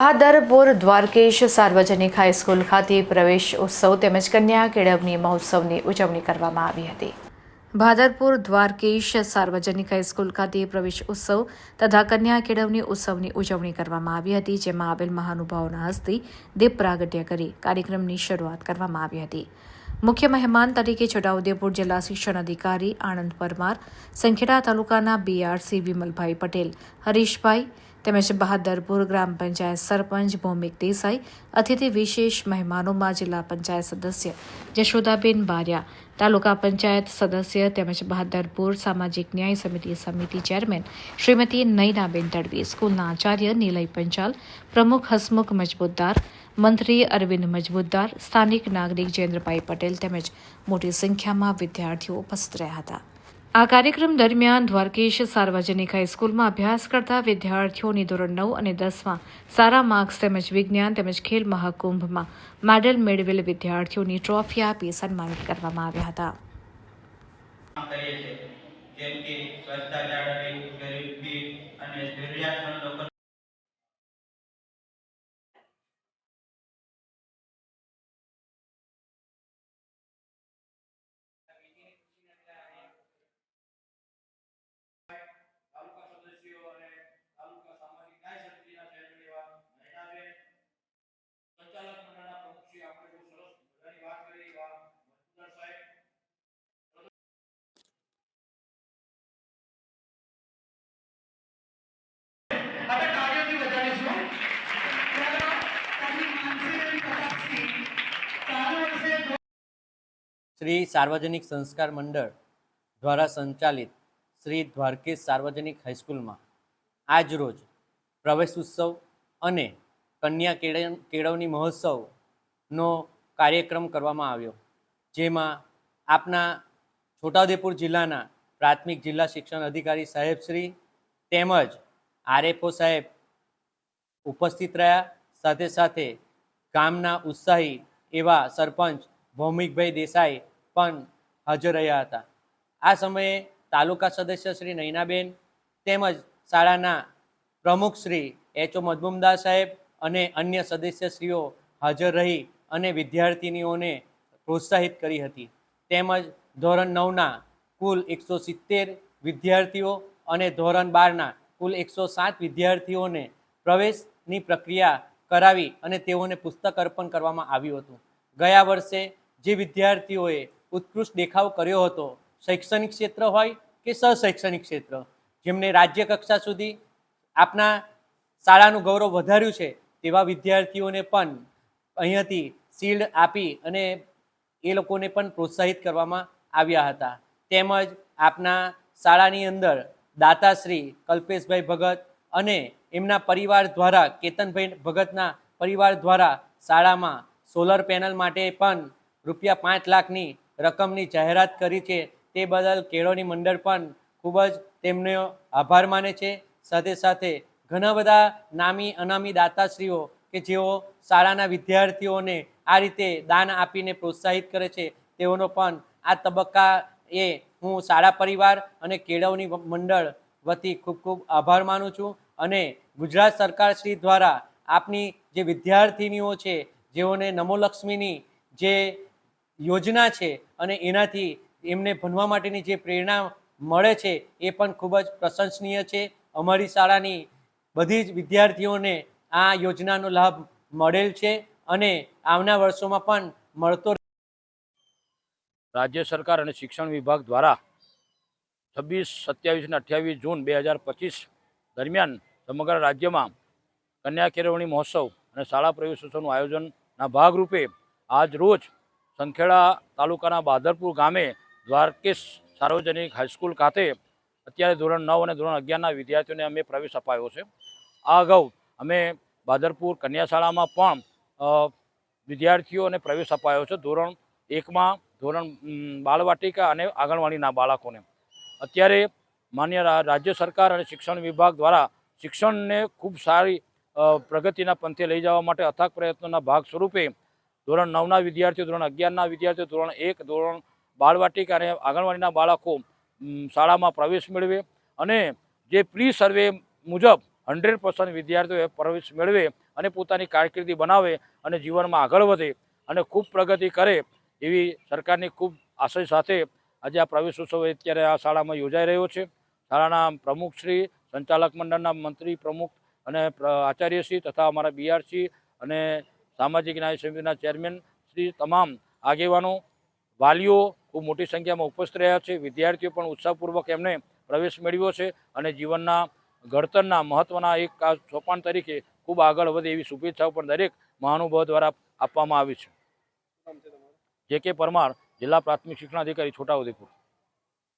બહાદરપુર દ્વારકેશ સાર્વજનિક હાઈસ્કૂલ ખાતે પ્રવેશ ઉત્સવ તેમજ કન્યા કેળવણી મહોત્સવની ઉજવણી કરવામાં આવી હતી. ભાદરપુર દ્વારકેશ સાર્વજનિક હાઈસ્કૂલ ખાતે પ્રવેશ ઉત્સવ તથા કન્યા કેળવણી ઉત્સવની ઉજવણી કરવામાં આવી હતી, જેમાં આવેલ મહાનુભાવોના હસ્તે દીપ પ્રાગટ્ય કરી કાર્યક્રમની શરૂઆત કરવામાં આવી હતી. મુખ્ય મહેમાન તરીકે છોટાઉદેપુર જિલ્લા શિક્ષણ અધિકારી આનંદ પરમાર, સંખેડા તાલુકાના બીઆરસી વિમલભાઈ પટેલ, હરીશભાઈ તેમજ બહાદરપુર ગ્રામ પંચાયત સરપંચ ભૌમિક દેસાઈ, અતિથિ વિશેષ મહેમાનોમાં જિલ્લા પંચાયત સદસ્ય જશોદાબેન બારિયા, તાલુકા પંચાયત સદસ્ય તેમજ બહાદરપુર સામાજિક ન્યાય સમિતિ સમિતિ ચેરમેન શ્રીમતી નયનાબેન તડવી, સ્કૂલના આચાર્ય નિલય પંચાલ, પ્રમુખ હસમુખ મજબૂતદાર, મંત્રી અરવિંદ મજબૂતદાર, સ્થાનિક નાગરિક જયેન્દ્રભાઈ પટેલ તેમજ મોટી સંખ્યામાં વિદ્યાર્થીઓ ઉપસ્થિત રહ્યા હતા. આ કાર્યક્રમ દરમિયાન દ્વારકેશ સાર્વજનિક હાઈસ્કૂલમાં અભ્યાસ કરતા વિદ્યાર્થીઓની ધોરણ નવ અને દસમાં સારા માર્ક્સ તેમજ વિજ્ઞાન તેમજ ખેલ મહાકુંભમાં મેડલ મેળવેલ વિદ્યાર્થીઓની ટ્રોફી આપી સન્માનિત કરવામાં આવ્યા હતા તાલુકા સદસ્યો અને તાલુકા સામાજિક ન્યાય સમિતિના ચેરમેન એવા નયનાબેન સંચાલક મંડળના પ્રમુખ શ્રી આપણે બહુ સરસ બધાની વાત કરી એવા મજમુદાર સાહેબ હવે કાર્યોથી વધારીશું ત્યારબાદ તારી માનસીબેન પ્રતાપસિંહ ચાલુ વર્ષે શ્રી સાર્વજનિક સંસ્કાર મંડળ દ્વારા સંચાલિત શ્રી દ્વારકેશ સાર્વજનિક હાઈસ્કૂલમાં આજરોજ પ્રવેશ ઉત્સવ અને કન્યા કેળવ, કેળવણી મહોત્સવનો કાર્યક્રમ કરવામાં આવ્યો, જેમાં આપના છોટાઉદેપુર જિલ્લાના પ્રાથમિક જિલ્લા શિક્ષણ અધિકારી સાહેબશ્રી તેમજ આરએફઓ સાહેબ ઉપસ્થિત રહ્યા. સાથે સાથે ગામના ઉત્સાહી એવા સરપંચ ભૌમિકભાઈ દેસાઈ પણ હાજર રહ્યા હતા. આ સમયે તાલુકા સદસ્ય શ્રી નૈનાબેન તેમજ શાળાના પ્રમુખ શ્રી એચ ઓ મધબુમદાર સાહેબ અને અન્ય સદસ્યશ્રીઓ હાજર રહી અને વિદ્યાર્થિનીઓને પ્રોત્સાહિત કરી હતી. તેમજ ધોરણ નવના કુલ એકસો સિત્તેર વિદ્યાર્થીઓ અને ધોરણ બારના કુલ એકસો સાત વિદ્યાર્થીઓને પ્રવેશની પ્રક્રિયા કરાવી અને તેઓને પુસ્તક અર્પણ કરવામાં આવ્યું હતું. ગયા વર્ષે જે વિદ્યાર્થીઓએ ઉત્કૃષ્ટ દેખાવ કર્યો હતો. શૈક્ષણિક ક્ષેત્ર હોય કે સશૈક્ષણિક ક્ષેત્ર. જેમને રાજ્ય કક્ષા સુધી આપના શાળાનું ગૌરવ વધાર્યું છે, તેવા વિદ્યાર્થીઓને પણ અહીંયાથી શિલ્ડ આપી અને એ લોકોને પણ પ્રોત્સાહિત કરવામાં આવ્યા હતા. તેમજ આપના શાળાની અંદર દાતાશ્રી કલ્પેશભાઈ ભગત અને એમના પરિવાર દ્વારા, કેતનભાઈ ભગતના પરિવાર દ્વારા શાળામાં સોલર પેનલ માટે પણ રૂપિયા પાંચ લાખની રકમની જાહેરાત કરી છે. તે બદલ કેળવણી મંડળ પણ ખૂબ જ તેમનો આભાર માને છે. સાથે સાથે ઘણા બધા નામી અનામી દાતાશ્રીઓ કે જેઓ શાળાના વિદ્યાર્થીઓને આ રીતે દાન આપીને પ્રોત્સાહિત કરે છે, તેઓનો પણ આ તબક્કા એ હું શાળા પરિવાર અને કેળવણી મંડળ વતી ખૂબ ખૂબ આભાર માનું છું અને ગુજરાત સરકાર શ્રી દ્વારા આપની જે વિદ્યાર્થિનીઓ છે, જેઓને નમોલક્ષ્મીની જે યોજના છે અને એનાથી એમને ભણવા માટેની જે પ્રેરણા મળે છે એ પણ ખૂબ જ પ્રશંસનીય છે. અમારી શાળાની બધી જ વિદ્યાર્થીઓને આ યોજનાનો લાભ મળેલ છે અને આવના વર્ષોમાં પણ મળતો રાજ્ય સરકાર અને શિક્ષણ વિભાગ દ્વારા છવ્વીસ, સત્યાવીસ અને અઠ્યાવીસ જૂન બે હજાર પચીસ દરમિયાન સમગ્ર રાજ્યમાં કન્યા કેળવણી મહોત્સવ અને શાળા પ્રવેશોત્સવનું આયોજનના ભાગરૂપે આજ રોજ સંખેડા તાલુકાના બાદરપુર ગામે દ્વારકેશ સાર્વજનિક હાઈસ્કૂલ ખાતે અત્યારે ધોરણ નવ અને ધોરણ અગિયારના વિદ્યાર્થીઓને અમે પ્રવેશ અપાયો છે. આ અગાઉ અમે બાદરપુર કન્યા શાળામાં પણ વિદ્યાર્થીઓને પ્રવેશ અપાયો છે. ધોરણ એકમાં ધોરણ બાળવાટિકા અને આંગણવાડીના બાળકોને. અત્યારે માન્ય રાજ્ય સરકાર અને શિક્ષણ વિભાગ દ્વારા શિક્ષણને ખૂબ સારી પ્રગતિના પંથે લઈ જવા માટે અથાગ પ્રયત્નોના ભાગ સ્વરૂપે ધોરણ નવના વિદ્યાર્થીઓ, ધોરણ અગિયારના વિદ્યાર્થીઓ, ધોરણ એક, ધોરણ બાળવાટિકા અને આંગણવાડીના બાળકો શાળામાં પ્રવેશ મેળવે અને જે પ્રી સર્વે મુજબ હંડ્રેડ પર્સન્ટ વિદ્યાર્થીઓએ પ્રવેશ મેળવે અને પોતાની કારકિર્દી બનાવે અને જીવનમાં આગળ વધે અને ખૂબ પ્રગતિ કરે એવી સરકારની ખૂબ આશય સાથે આજે આ પ્રવેશ ઉત્સવ અત્યારે આ શાળામાં યોજાઈ રહ્યો છે. શાળાના પ્રમુખશ્રી સંચાલક મંડળના મંત્રી પ્રમુખ અને આચાર્યશ્રી તથા અમારા બીઆરસી અને સામાજિક ન્યાય સમિતિના ચેરમેન શ્રી તમામ આગેવાનો, વાલીઓ ખૂબ મોટી સંખ્યામાં ઉપસ્થિત રહ્યા છે. વિદ્યાર્થીઓ પણ ઉત્સાહપૂર્વક એમને પ્રવેશ મેળવ્યો છે અને જીવનના ઘડતરના મહત્ત્વના એક સોપાન તરીકે ખૂબ આગળ વધે એવી શુભેચ્છાઓ પણ દરેક મહાનુભાવ દ્વારા આપવામાં આવી છે. જે કે પરમાર જિલ્લા પ્રાથમિક શિક્ષણાધિકારી છોટાઉદેપુર.